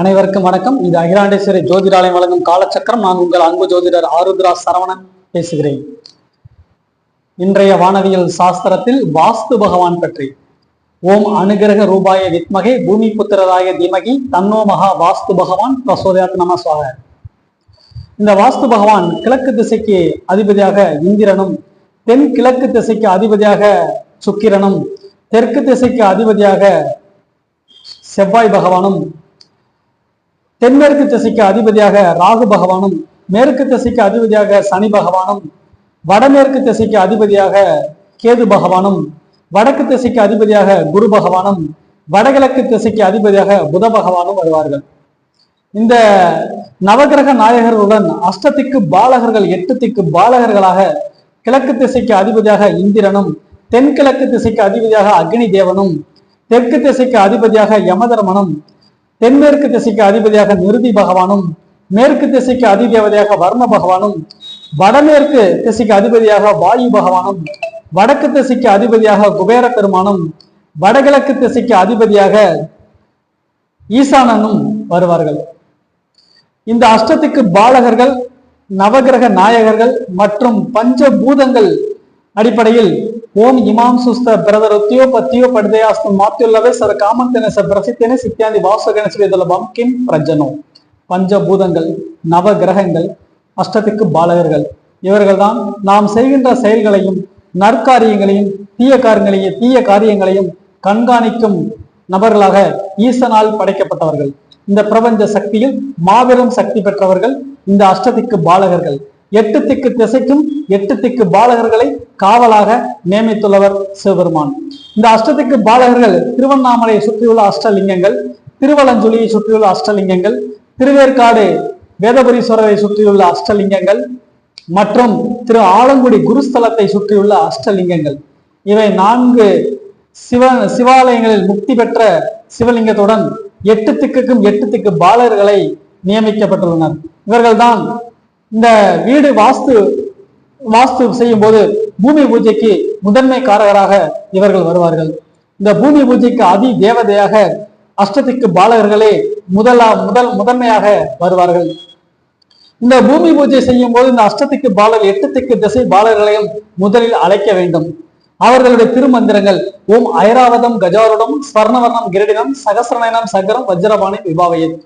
அனைவருக்கும் வணக்கம். இது அகிலாண்டேஸ்வரி ஜோதிடாலயம் வழங்கும் காலச்சக்கரம். நான் உங்கள் அன்பு ஜோதிடர் ஆருத்ரா சரவணன் பேசுகிறேன். இன்றைய வானவியல் சாஸ்திரத்தில் வாஸ்து பகவான் பற்றி. ஓம் அனுகிரக ரூபாய வித்மகே பூமி புத்திரராய திமகி தன்னோ மகா வாஸ்து பகவான் பிரசோதயாத் நம இந்த வாஸ்து பகவான் கிழக்கு திசைக்கு அதிபதியாக இந்திரனும் தென் கிழக்கு திசைக்கு அதிபதியாக சுக்கிரனும் தெற்கு திசைக்கு அதிபதியாக செவ்வாய் பகவானும் தென்மேற்கு திசைக்கு அதிபதியாக ராகு பகவானும் மேற்கு திசைக்கு அதிபதியாக சனி பகவானும் வடமேற்கு திசைக்கு அதிபதியாக கேது பகவானும் வடக்கு திசைக்கு அதிபதியாக குரு பகவானும் வடகிழக்கு திசைக்கு அதிபதியாக புத பகவானும் வருவார்கள். இந்த நவகிரக நாயகர்களுடன் அஷ்டத்திக்கு பாலகர்கள் எட்டு திக்கு பாலகர்களாக கிழக்கு திசைக்கு அதிபதியாக இந்திரனும் தென்கிழக்கு திசைக்கு அதிபதியாக அக்னி தேவனும் தெற்கு திசைக்கு அதிபதியாக யமதர்மனும் தென்மேற்கு திசைக்கு அதிபதியாக நிருதி பகவானும் மேற்கு திசைக்கு அதிதேவதையாக வர்ண பகவானும் வடமேற்கு திசைக்கு அதிபதியாக வாயு பகவானும் வடக்கு திசைக்கு அதிபதியாக குபேர பெருமானும் வடகிழக்கு திசைக்கு அதிபதியாக ஈசானனும் வருவார்கள். இந்த அஷ்டத்துக்கு பாலகர்கள் நவகிரக நாயகர்கள் மற்றும் பஞ்சபூதங்கள் அடிப்படையில் ஓம் இமாம் சுஸ்த பிரதரத்தியோ பத்தியோ ಪಡ್ದೆಯಾಸ್ತು ಮಾತ್ಯುಲ್ಲವೇ ಸರ್ ಕಾಮಂತನೆ ಸ பிரசித்தனே சித்தியாந்தி வாசகணசிதலபம் கிம் பிரஜனோ பஞ்சபூதங்கள் நவ கிரகங்கள் அஷ்டத்துக்கு பாலகர்கள் இவர்கள்தான் நாம் செய்கின்ற செயல்களையும் நற்காரியங்களையும் தீய காரியங்களையும் தீய காரியங்களையும் கண்காணிக்கும் நபர்களாக ஈசனால் படைக்கப்பட்டவர்கள் இந்த பிரபஞ்ச சக்தியில் மாபெரும் சக்தி பெற்றவர்கள் இந்த அஷ்டத்திக்கு பாலகர்கள் எட்டு திக்கு திசைக்கும் எட்டு திக்கு பாலகர்களை காவலாக நியமித்துள்ளவர் சிவபெருமான். இந்த அஷ்டத்துக்கு பாலகர்கள் திருவண்ணாமலையை சுற்றியுள்ள அஷ்டலிங்கங்கள் திருவலஞ்சுலியை சுற்றியுள்ள அஷ்டலிங்கங்கள் திருவேற்காடு வேதபுரீஸ்வரரை சுற்றியுள்ள அஷ்டலிங்கங்கள் மற்றும் திரு ஆலங்குடி குருஸ்தலத்தை சுற்றியுள்ள அஷ்டலிங்கங்கள். இவை நான்கு சிவ சிவாலயங்களில் முக்தி பெற்ற சிவலிங்கத்துடன் எட்டு திக்குக்கும் எட்டு திக்கு பாலர்களை நியமிக்கப்பட்டுள்ளனர். இவர்கள்தான் இந்த வீடு வாஸ்து வாஸ்து செய்யும் போது பூமி பூஜைக்கு முதன்மை காரகராக இவர்கள் வருவார்கள். இந்த பூமி பூஜைக்கு அதி தேவதையாக அஷ்டத்திக்கு பாலகர்களே முதலா முதல் முதன்மையாக வருவார்கள். இந்த பூமி பூஜை செய்யும் போது இந்த அஷ்டத்திக்கு பாலர் எட்டத்திற்கு திசை பாலர்களையும் முதலில் அழைக்க வேண்டும். அவர்களுடைய திருமந்திரங்கள் ஓம் ஐராவதம் கஜாருடம் ஸ்வர்ணவர்ணம் கிரடினம் சகசிரநயனம் சங்கரம் வஜ்ரபாணி விபாவையன்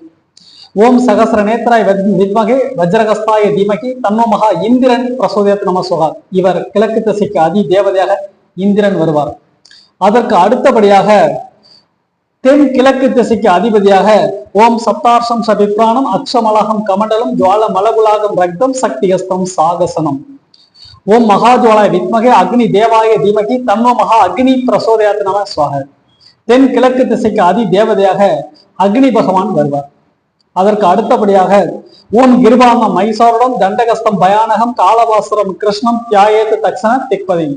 ஓம் சகசர நேத்ராய் வித்மகே வஜ்ரகஸ்தாய தீமகி தன்னோமகா இந்திரன் பிரசோதயத் நம சுகா. இவர் கிழக்கு திசைக்கு அதி தேவதையாக இந்திரன் வருவார். அதற்கு அடுத்தபடியாக தென் கிழக்கு திசைக்கு அதிபதியாக ஓம் சப்தார்ஷம் சபிப்ராணம் அக்ஷமலகம் கமண்டலம் ஜுவால மலகுலாகம் ரக்தம் சக்திகஸ்தம் சாகசனம். ஓம் மகாஜுவாலாய் வித்மகே அக்னி தேவாய தீமகி தன்னோ மகா அக்னி பிரசோதயாத் நம சுவாக தென் கிழக்கு திசைக்கு அதி தேவதையாக அக்னி பகவான் வருவார். அதற்கு அடுத்தபடியாக ஓம் கிருபாம மைசாருடம் தண்டகஸ்தம் பயானகம் காலவாசுரம் கிருஷ்ணம் தியாயேத்து தக்ஷண திக்பதி.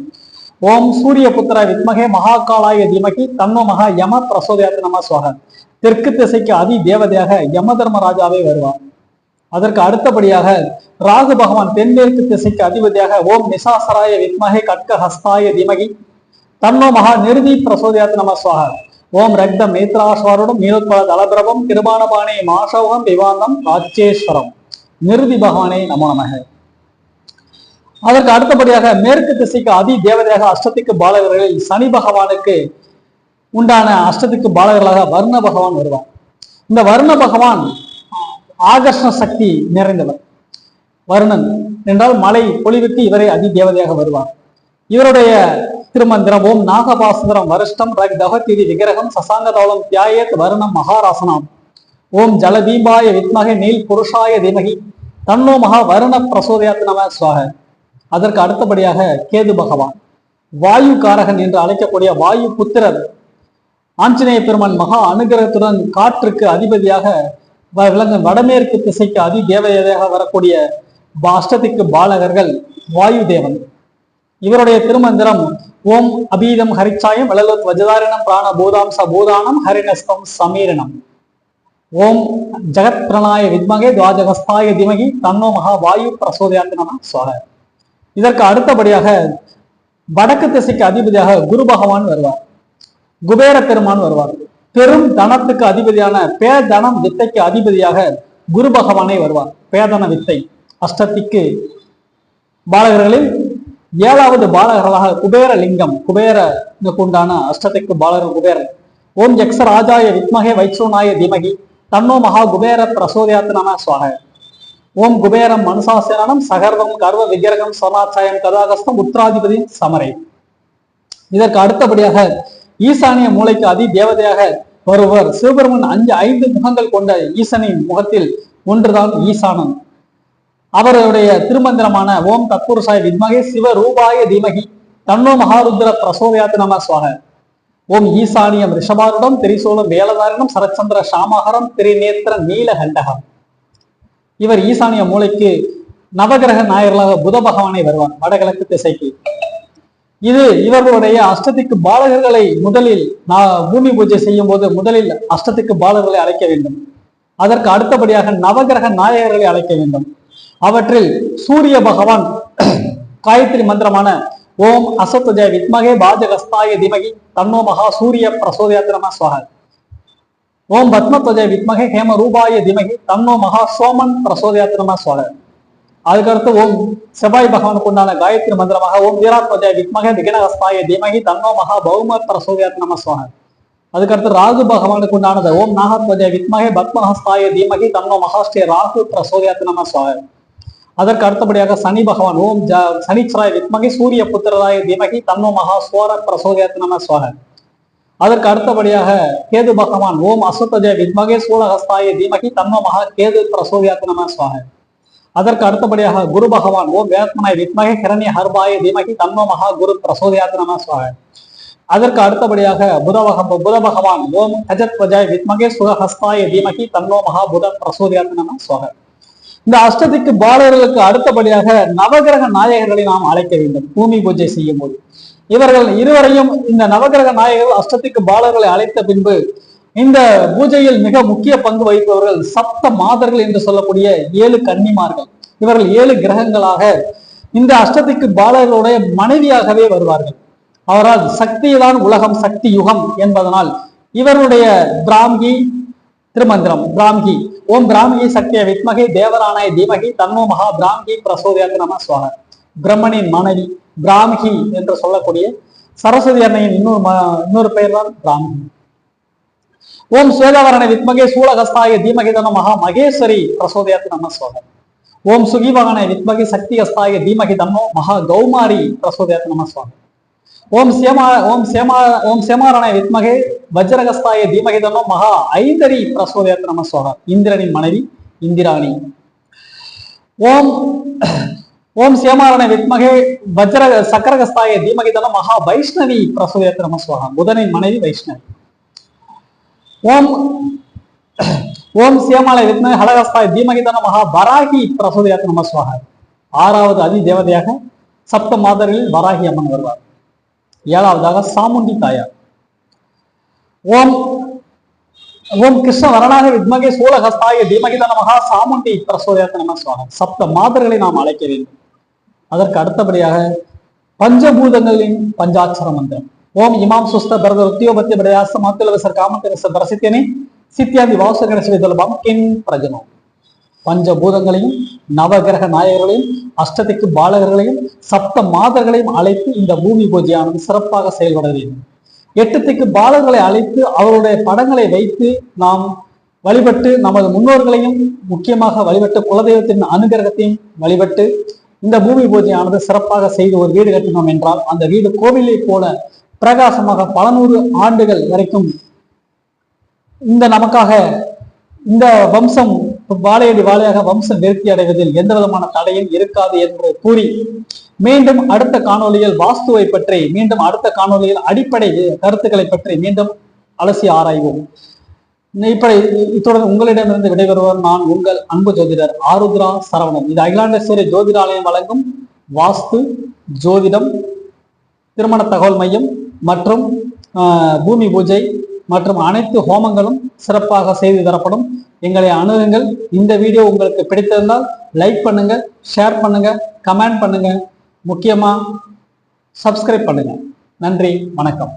ஓம் சூரிய புத்திர வித்மகே மகாகாலாய திமகி தன்னோ மகா யம பிரசோதயாத்து நம சுவாக தெற்கு திசைக்கு அதி தேவதையாக யம தர்மராஜாவே வருவார். அதற்கு அடுத்தபடியாக ராகு பகவான் தென்மேற்கு திசைக்கு அதிபதியாக ஓம் நிசாசராய வித்மகே கட்க ஹஸ்தாய திமகி தன்னோ மகா நிருதி பிரசோதயாத்து நம சுவாக ஓம் ரக்தம் நேத்ராஸ்வருடம் நீலோத்பல தலபிரபம் கிருபானபாணி மாசவகம் விவாந்தம் ராஜேஸ்வரம் நிருதி பகவானே நமோ நமக. அதற்கு அடுத்தபடியாக மேற்கு திசைக்கு அதி தேவதையாக அஷ்டத்திக்கு பாலகர்களில் சனி பகவானுக்கு உண்டான அஷ்டத்திக்கு பாலகர்களாக வர்ண பகவான் வருவார். இந்த வர்ண பகவான் ஆகர்ஷண சக்தி நிறைந்தவர். வருணன் என்றால் மலை பொழிவுக்கு இவரை அதி தேவதையாக வருவார். இவருடைய திருமந்திரம் ஓம் வருஷ்டம் ரக் தகத்திதி விக்கிரகம் சசாங்கதோளம் தியாயத் வருணம் மகாராசனாம். ஓம் ஜலதீபாய வித்மகே நீல் புருஷாய தீமகி. தன்னோ மகா வருண பிரசோதயாத் நம சுவாக. அதற்கு அடுத்தபடியாக கேது பகவான். வாயு காரகன் என்று அழைக்கக்கூடிய வாயு புத்திரர். ஆஞ்சநேய பெருமான் மகா அனுகிரகத்துடன் காற்றுக்கு அதிபதியாக வ- விளங்கும் வடமேற்கு திசைக்கு அதி தேவதையாக வரக்கூடிய அஷ்டத்திற்கு பாலகர்கள் வாயு தேவன் இவருடைய திருமந்திரம் ஓம் அபீதம் ஹரிச்சாயம் வளலோத் வஜதாரிணம் பிராண போதாம்ச போதானம் ஹரிநஸ்தம் சமீரணம். ஓம் ஜெகத் பிரணாய வித்மகே துவாஜகஸ்தாய திமகி தன்னோ மகா வாயு பிரசோதயாத்து நம. சோழ. இதற்கு அடுத்தபடியாக வடக்கு திசைக்கு அதிபதியாக குரு பகவான் வருவார். குபேர பெருமான் வருவார். பெரும் தனத்துக்கு அதிபதியான பேதனம் வித்தைக்கு அதிபதியாக குரு பகவானே வருவார். பேதன வித்தை. அஷ்டத்திக்கு பாலகர்களில் ஏழாவது பாலகர்களாக குபேர லிங்கம் குபேர உண்டான அஷ்டத்திக்கு பாலகர் குபேரன். ஓம் ஜக்ஸ ராஜாய வித்மகே வைச்சோனாய திமகி தன்னோ மகா குபேர பிரசோதயாத் சுவாக. ஓம் குபேரம் மனுசாசனம் சகர்வம் கர்வ விக்கிரகம் சமாச்சாயம் கதாகஸ்தம் உத்ராதிபதி சமரை. இதற்கு அடுத்தபடியாக ஈசானிய மூளைக்கு அதி தேவதையாக வருவர் சிவபெருமன் அஞ்சு ஐந்து முகங்கள் கொண்ட ஈசனின் முகத்தில் ஒன்றுதான் ஈசானன். அவருடைய திருமந்திரமான ஓம் தத்புருஷாய் வித்மகே சிவ ரூபாய தீமகி தன்னோ மகாருத்ர பிரசோதயாத்து நம சுவாக. ஓம் ஈசானியம் ரிஷபாருடம் திரிசூலம் வேலதாரணம் சரச்சந்திர சாமஹரம் திரிநேத்திர நீலகண்டகம். இவர் ஈசானிய மூளைக்கு நவகிரக நாயர்களாக புத பகவானை வருவார் வடகிழக்கு திசைக்கு. இது இவர்களுடைய அஷ்டத்துக்கு பாலகர்களை முதலில் நான் பூமி பூஜை செய்யும் போது முதலில் அஷ்டத்துக்கு பாலகர்களை அழைக்க வேண்டும். அதற்கு அடுத்தபடியாக நவகிரக நாயகர்களை அழைக்க வேண்டும். அவற்றில் சூரிய பகவான் காயத்ரி மந்திரமான ஓம் அசத்துஜய வித்மகே பாஜகஸ்தாய திமகி தன்னோ மகா சூரிய பிரசோதயாத்திரமா சுவாக ஓம் பத்மத்வஜய வித்மகே ஹேம ரூபாய திமகி தன்னோ மகா சோமன் பிரசோதயாத்திரமா சுவாக அதுக்கடுத்து ஓம் செவ்வாய் பகவானுக்கு உண்டான காயத்ரி மந்திரமாக ஓம் வீராத்மஜய வித்மகே விகனஹஸ்தாய திமகி தன்னோ மகா பௌம பிரசோதயாத் நம சுவாக அதுக்கடுத்து ராகு பகவானுக்கு உண்டானது ஓம் நாகத்வஜய வித்மகே பத்மஹஸ்தாய தீமகி தன்னோ மகாஸ்ரீ ராகு பிரசோதயாத் நம சுவாக அதற்கு அடுத்தபடியாக சனி பகவான் ஓம் ஜ சனிச்சராய வித்மகி சூரிய புத்திரராய தீமகி தன்னோ மகா சோர பிரசோதயாத் நம சுவாக அதற்கு அடுத்தபடியாக கேது பகவான் ஓம் அசுத்தஜய வித்மகே சூலஹஸ்தாய தீமகி தன்னோ மகா கேது பிரசோதயாத் நம சுவாக அதற்கு அடுத்தபடியாக குரு பகவான் ஓம் வேத்மனாய் வித்மகே கிரண்ய ஹர்பாய தீமகி தன்னோ மகா குரு பிரசோதயாத் நம சுவாக அதற்கு அடுத்தபடியாக புத பக புத பகவான் ஓம் கஜத்வஜாய் வித்மகே சுகஹஸ்தாய தீமகி தன்னோ மகா புத பிரசோதயாத் நம சுவாக இந்த அஷ்டதிக்கு பாலர்களுக்கு அடுத்தபடியாக நவகிரக நாயகர்களை நாம் அழைக்க வேண்டும். பூமி பூஜை செய்யும் போது இவர்கள் இருவரையும் இந்த நவகிரக நாயகர்கள் அஷ்டத்துக்கு பாலர்களை அழைத்த பின்பு இந்த பூஜையில் மிக முக்கிய பங்கு வகிப்பவர்கள் சப்த மாதர்கள் என்று சொல்லக்கூடிய ஏழு கன்னிமார்கள். இவர்கள் ஏழு கிரகங்களாக இந்த அஷ்டத்துக்கு பாலர்களுடைய மனைவியாகவே வருவார்கள். அவரால் சக்திதான் உலகம் சக்தி யுகம் என்பதனால் இவருடைய பிராம்கி திருமந்திரம் பிராம்கி ஓம் பிராமிகி சக்திய வித்மகி தேவராணாய தீமகி தன்னோ மகா பிராமகி பிரசோதியாக்கு நம சுவாக பிரம்மனின் மனைவி பிராமிகி என்று சொல்லக்கூடிய சரஸ்வதி அன்னையின் இன்னொரு இன்னொரு பெயர் தான் பிராமிகி. ஓம் சுவேதாவரண வித்மகே சூலகஸ்தாய தீமகி தன மகா மகேஸ்வரி பிரசோதயாத்து நம சுவாக ஓம் சுகிவகன வித்மகி சக்தி அஸ்தாய தீமகி தன்னோ மகா கௌமாரி பிரசோதயாத் நம சுவாக ஓம் சேமா ஓம் சேமா ஓம் சேமாரண வித்மகே வஜ்ரகஸ்தாய தீமகி தன்னோ மகா ஐந்தரி பிரசோதயத் நம சுவாக இந்திரனின் மனைவி இந்திராணி. ஓம் ஓம் சேமாரண வித்மகே வஜ்ர சக்கரகஸ்தாய தீமகி தன்னோ மகா வைஷ்ணவி பிரசோதயத் நம சுவாக புதனின் மனைவி வைஷ்ணவி. ஓம் ஓம் சியமாலை வித்மே ஹலகஸ்தாய் தீமகிதன மகா வராகி பிரசோதயத் நம சுவாக ஆறாவது அதி தேவதையாக சப்த மாதர்களில் வராகி அம்மன் வருவார். ஏழாவதாக சாமுண்டி தாயார். ஓம் ஓம் கிருஷ்ண வரணாக வித்மகே சூலகஸ்தாய தீமகித நமகா சாமுண்டி பிரசோதயத்த நம சுவாகம் சப்த மாதர்களை நாம் அழைக்க வேண்டும். அதற்கு அடுத்தபடியாக பஞ்சபூதங்களின் பஞ்சாட்சர மந்திரம். ஓம் இமாம் சுஸ்த பரத உத்தியோபத்திய பிரயாச மாத்திலவசர் காமத்திரசர் பிரசித்தியனே சித்தியாதி வாசகரசி துலபம் கிம் பிரஜனம். பஞ்சபூதங்களையும் நவகிரக நாயகர்களையும் அஷ்டதிக்கு பாலகர்களையும் சப்த மாதர்களையும் அழைத்து இந்த பூமி பூஜையானது சிறப்பாக செயல்பட வேண்டும் எட்டத்திற்கு பாலர்களை அழைத்து அவருடைய படங்களை வைத்து நாம் வழிபட்டு நமது முன்னோர்களையும் முக்கியமாக வழிபட்டு குலதெய்வத்தின் அனுகிரகத்தையும் வழிபட்டு இந்த பூமி பூஜையானது சிறப்பாக செய்து ஒரு வீடு கட்டினோம் என்றால் அந்த வீடு கோவிலை போல பிரகாசமாக பல நூறு ஆண்டுகள் வரைக்கும் இந்த நமக்காக இந்த வம்சம் வாழையடி வாழையாக வம்சம் நிறுத்தி அடைவதில் எந்த விதமான தடையும் இருக்காது என்று கூறி மீண்டும் அடுத்த காணொலியில் வாஸ்துவை பற்றி மீண்டும் அடுத்த காணொலியில் அடிப்படை கருத்துக்களை பற்றி மீண்டும் அலசி ஆராய்வோம். இப்படி இத்துடன் உங்களிடமிருந்து விடைபெறுவர் நான் உங்கள் அன்பு ஜோதிடர் ஆருத்ரா சரவணன். இது அகிலாண்டேஸ்வரி ஜோதிடாலயம் வழங்கும் வாஸ்து ஜோதிடம் திருமண தகவல் மையம் மற்றும் பூமி பூஜை மற்றும் அனைத்து ஹோமங்களும் சிறப்பாக செய்து தரப்படும் எங்களை அணுகுங்கள். இந்த வீடியோ உங்களுக்கு பிடித்திருந்தால் லைக் பண்ணுங்க ஷேர் பண்ணுங்க கமெண்ட் பண்ணுங்க. முக்கியமா சப்ஸ்கிரைப் பண்ணுங்க. நன்றி வணக்கம்.